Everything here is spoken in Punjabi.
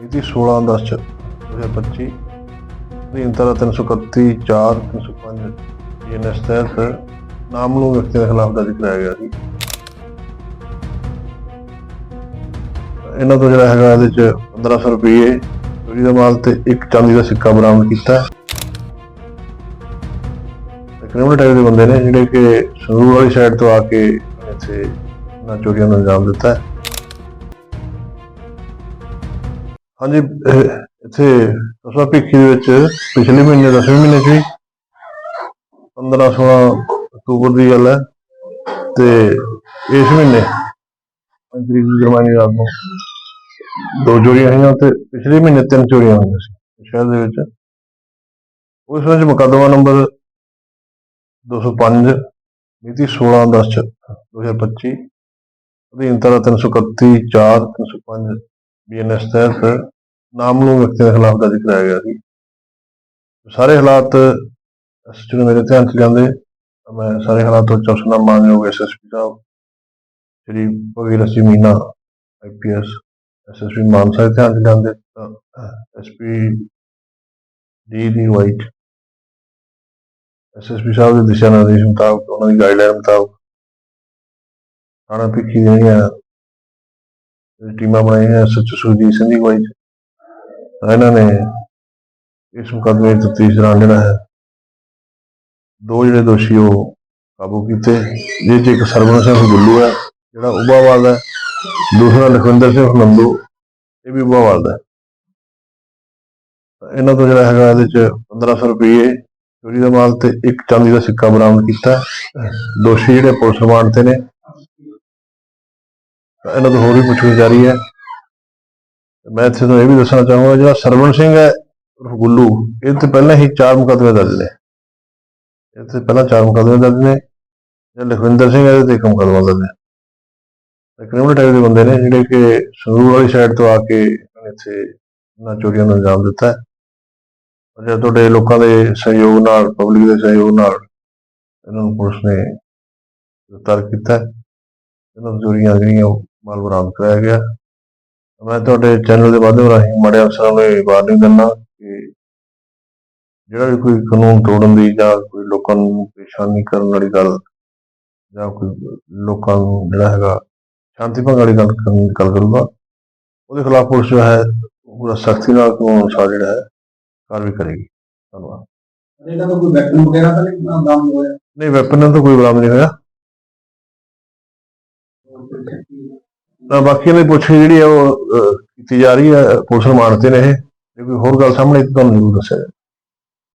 ਮਿਤੀ 16 10 2025 ਅਧੀਨ ਧਾਰਾ 331 4 305 ਬੀਐਨਐਸ ਤਹਿਤ ਨਾਮ ਨੂੰ ਵਿਅਕਤੀ ਦੇ ਖਿਲਾਫ ਦਰਜ ਕਰਾਇਆ ਗਿਆ ਸੀ। ਇਹਨਾਂ ਤੋਂ ਜਿਹੜਾ ਹੈਗਾ ਇਹਦੇ ਚ 1500 ਰੁਪਏ, ਚੋਰੀ ਦਾ ਮਾਲ ਤੇ ਇੱਕ ਚਾਂਦੀ ਦਾ ਸਿੱਕਾ ਬਰਾਮਦ ਕੀਤਾ। ਕ੍ਰਿਮੀਨਲ ਟਾਈਪ ਦੇ ਬੰਦੇ ਨੇ ਜਿਹੜੇ ਕਿ ਸੰਗਰੂਰ ਵਾਲੀ ਸਾਈਡ ਤੋਂ ਆ ਕੇ ਇੱਥੇ ਇਹਨਾਂ ਚੋਰੀਆਂ ਨੂੰ ਅੰਜਾਮ ਦਿੱਤਾ। ਹੈ ਹਾਂਜੀ, ਇਹ ਇੱਥੇ ਕਸਬਾ ਭਿੱਖੀ ਦੇ ਵਿੱਚ ਪਿਛਲੇ ਮਹੀਨੇ 10ਵੇਂ ਮਹੀਨੇ ਸੀ। ਵੀ 15 16 ਅਕਤੂਬਰ ਦੀ ਗੱਲ ਹੈ। ਤੇ ਇਸ ਮਹੀਨੇ 5 ਤਰੀਕ ਰਾਤ ਨੂੰ ਦੋ ਚੋਰੀਆਂ ਹੋਈਆਂ ਤੇ ਪਿਛਲੇ ਮਹੀਨੇ ਤਿੰਨ ਚੋਰੀਆਂ ਹੋਈਆਂ ਸੀ ਸ਼ਹਿਰ ਦੇ ਵਿੱਚ। ਉਸ ਵਿੱਚ ਮੁਕੱਦਮਾ ਨੰਬਰ 205 ਮਿਤੀ 16 10 2025 ਅਧੀਨ ਧਾਰਾ 331 4 305 ਬੀਐਨਐਸ ਤਹਿਤ ਨਾਮਲੂਮ ਵਿਅਕਤੀਆਂ ਦੇ ਖਿਲਾਫ ਦਰਜ ਕਰਾਇਆ ਗਿਆ ਸੀ। ਸਾਰੇ ਹਾਲਾਤ ਐਸਐਸਪੀ ਮੇਰੇ ਧਿਆਨ ਚ ਜਾਂਦੇ ਮੈਂ ਸਾਰੇ ਹਾਲਾਤ ਤੋਂ ਚੌਕਸਨਾ ਮਾਨਯੋਗ ਐਸਐਸਪੀ ਸਾਹਿਬ, ਸ਼੍ਰੀ ਭਗੀਰਥ ਸਿੰਘ ਮੀਨਾ ਆਈਪੀਐਸ ਐਸਐਸਪੀ ਮਾਨਸਾ ਦੇ ਧਿਆਨ ਚ ਜਾਂਦੇ ਤਾਂ ਐਸਪੀ ਡੀ ਦੀ ਵਾਈਟ ਐਸਐਸਪੀ ਸਾਹਿਬ ਦੇ ਦਿਸ਼ਾ ਨਿਰਦੇਸ਼ ਮੁਤਾਬਕ, ਉਹਨਾਂ ਦੀ ਗਾਈਡਲਾਈਨ ਮੁਤਾਬਕ, ਥਾਣਾ ਭਿੱਖੀ ਜਿਹੜੀਆਂ ਟੀਮਾਂ ਬਣਾਈਆਂ ਸੱਚ ਸੁਰਜੀਤ ਸਿੰਘ ਦੀ ਅਗਵਾਈ 'ਚ। ਤਾਂ ਇਹਨਾਂ ਨੇ ਇਸ ਮੁਕੱਦਮੇ ਦੀ ਤਫਤੀਸ਼ ਦੌਰਾਨ ਜਿਹੜਾ ਹੈ। ਦੋ ਜਿਹੜੇ ਦੋਸ਼ੀ ਉਹ ਕਾਬੂ ਕੀਤੇ। ਜਿਹ 'ਚ ਇੱਕ ਸਰਵਨ ਸਿੰਘ ਗੁੱਲੂ ਹੈ, ਜਿਹੜਾ ਉਬਾਵਾਲ ਦਾ ਦੂਸਰਾ ਲਖਵਿੰਦਰ ਸਿੰਘ ਨੰਦੂ, ਇਹ ਵੀ ਉਬਾਵਾਲ ਦਾ ਹੈ। ਇਹਨਾਂ ਤੋਂ ਜਿਹੜਾ ਹੈਗਾ ਇਹਦੇ 'ਚ 1500 ਰੁਪਏ ਚੋਰੀ ਦਾ ਮਾਲ ਤੇ ਇੱਕ ਚਾਂਦੀ ਦਾ ਸਿੱਕਾ ਬਰਾਮਦ ਕੀਤਾ। ਦੋਸ਼ੀ ਜਿਹੜੇ ਪੁਲਿਸ ਰਿਮਾਂਡ ਤੇ ਨੇ ਇਹਨਾਂ ਤੋਂ ਹੋਰ ਵੀ ਪੁੱਛਗਿੱਛ ਜਾਰੀ ਹੈ। ਮੈਂ ਇੱਥੇ ਤੁਹਾਨੂੰ ਇਹ ਵੀ ਦੱਸਣਾ ਚਾਹੂੰਗਾ, ਜਿਹੜਾ ਸਰਵਣ ਸਿੰਘ ਹੈ, ਉਰਫ ਗੁੱਲੂ, ਇਹ ਤੇ ਪਹਿਲਾਂ ਹੀ ਚਾਰ ਮੁਕੱਦਮੇ ਦਰਜ ਨੇ। ਇਹ ਤੇ ਪਹਿਲਾਂ ਚਾਰ ਮੁਕੱਦਮੇ ਦਰਜ ਨੇ ਜਿਹੜਾ ਲਖਵਿੰਦਰ ਸਿੰਘ ਹੈ, ਇਹਦੇ ਤੇ ਇੱਕ ਮੁਕੱਦਮਾ ਦਰਜ ਹੈ। ਤੇ ਕ੍ਰਿਮੀਨਲ ਟਾਈਪ ਦੇ ਬੰਦੇ ਨੇ, ਜਿਹੜੇ ਕਿ ਸੰਗਰੂਰ ਵਾਲੀ ਸਾਈਡ ਤੋਂ ਆ ਕੇ ਇੱਥੇ ਇਹਨਾਂ ਚੋਰੀਆਂ ਨੂੰ ਅੰਜਾਮ ਦਿੱਤਾ ਹੈ। ਔਰ ਤੁਹਾਡੇ ਲੋਕਾਂ ਦੇ ਸਹਿਯੋਗ ਨਾਲ ਪਬਲਿਕ ਦੇ ਸਹਿਯੋਗ ਨਾਲ ਇਹਨਾਂ ਨੂੰ ਪੁਲਿਸ ਨੇ ਗ੍ਰਿਫਤਾਰ ਕੀਤਾ ਇਹਨਾਂ ਤੋਂ ਚੋਰੀਆਂ ਜਿਹੜੀਆਂ ਉਹ ਮਾਲ ਬਰਾਮਦ ਕਰਾਇਆ ਗਿਆ। ਮੈਂ ਤੁਹਾਡੇ ਚੈਨਲ ਦੇ ਮਾਧਿਅਮ ਰਾਹੀਂ ਮਾੜੇ ਅਫਸਰਾਂ ਨੂੰ ਇਹ ਵਾਰਨਿੰਗ ਦਿੰਦਾ ਕਿ ਜਿਹੜਾ ਵੀ ਕੋਈ ਕਾਨੂੰਨ ਤੋੜਨ ਦੀ ਜਾਂ ਕੋਈ ਲੋਕਾਂ ਨੂੰ ਪਰੇਸ਼ਾਨੀ ਕਰਨ ਵਾਲੀ ਗੱਲ ਜਾਂ ਕੋਈ ਲੋਕਾਂ ਨੂੰ ਜਿਹੜਾ ਹੈਗਾ ਸ਼ਾਂਤੀ ਭੰਗ ਵਾਲੀ ਗੱਲ ਕਰਨ ਗੱਲ ਕਰੂਗਾ ਉਹਦੇ ਖਿਲਾਫ ਪੁਲਿਸ ਜੋ ਹੈ ਪੂਰਾ ਸਖਤੀ ਨਾਲ ਕਾਨੂੰਨ ਅਨੁਸਾਰ ਜਿਹੜਾ ਹੈ ਕਾਰਵਾਈ ਕਰੇਗੀ। ਧੰਨਵਾਦ। ਇਹਨਾਂ ਦਾ ਕੋਈ ਵੈਪਨ ਵਗੈਰਾ ਤਾਂ ਨਹੀਂ ਬਰਾਮਦ ਹੋਇਆ? ਨਹੀਂ ਵੈਪਨ ਤਾਂ ਕੋਈ ਬਰਾਮਦ ਨਹੀਂ ਹੋਇਆ। ਤਾਂ ਬਾਕੀ ਦੀ ਪੁੱਛ ਜਿਹੜੀ ਹੈ ਉਹ ਕੀਤੀ ਜਾ ਰਹੀ ਹੈ ਪੁਲਿਸ ਰਿਮਾਂਡ ਤੇ ਨੇ ਇਹ ਜੇ ਕੋਈ ਹੋਰ ਗੱਲ ਸਾਹਮਣੇ ਤੁਹਾਨੂੰ ਜ਼ਰੂਰ ਦੱਸਿਆ ਜਾਏਗਾ।